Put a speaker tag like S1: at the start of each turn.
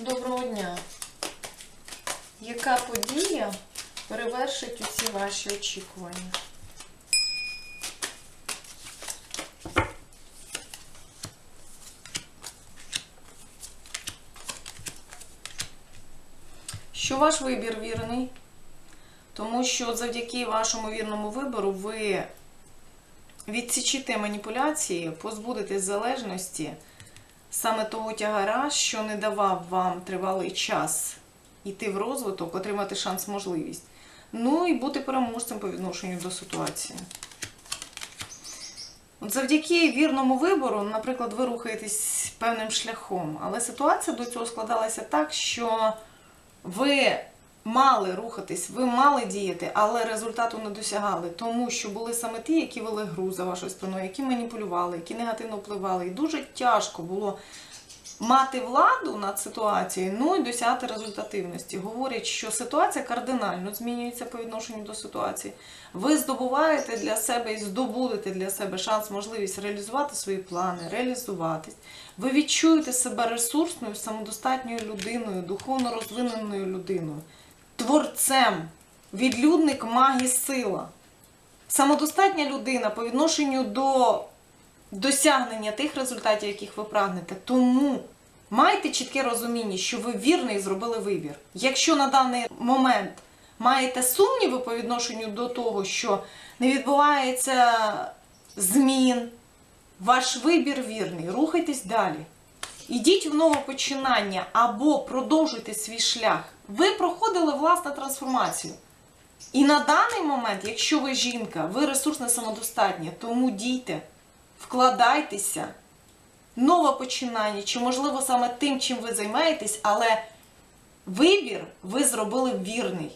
S1: Доброго дня. Яка подія перевершить усі ваші очікування? Що ваш вибір вірний? Тому що завдяки вашому вірному вибору ви відсічите маніпуляції, позбудетесь залежності саме того тягара, що не давав вам тривалий час йти в розвиток, отримати шанс, можливість. Ну і бути переможцем по відношенню до ситуації. От завдяки вірному вибору, наприклад, ви рухаєтесь певним шляхом, але ситуація до цього складалася так, що ви мали рухатись, ви мали діяти, але результату не досягали, тому що були саме ті, які вели гру за вашою спиною, які маніпулювали, які негативно впливали. І дуже тяжко було мати владу над ситуацією, ну і досягати результативності. Говорять, що ситуація кардинально змінюється по відношенню до ситуації. Ви здобуваєте для себе і здобудете для себе шанс, можливість реалізувати свої плани, реалізуватись. Ви відчуєте себе ресурсною, самодостатньою людиною, духовно розвиненою людиною, творцем, відлюдник магії сила. Самодостатня людина по відношенню до досягнення тих результатів, яких ви прагнете. Тому майте чітке розуміння, що ви вірно і зробили вибір. Якщо на даний момент маєте сумніви по відношенню до того, що не відбувається змін, ваш вибір вірний, рухайтесь далі. Ідіть в нове починання або продовжуйте свій шлях. Ви проходили власну трансформацію. І на даний момент, якщо ви жінка, ви ресурсно самодостатня, тому дійте, вкладайтеся, нове починання, чи можливо саме тим, чим ви займаєтесь, але вибір ви зробили вірний.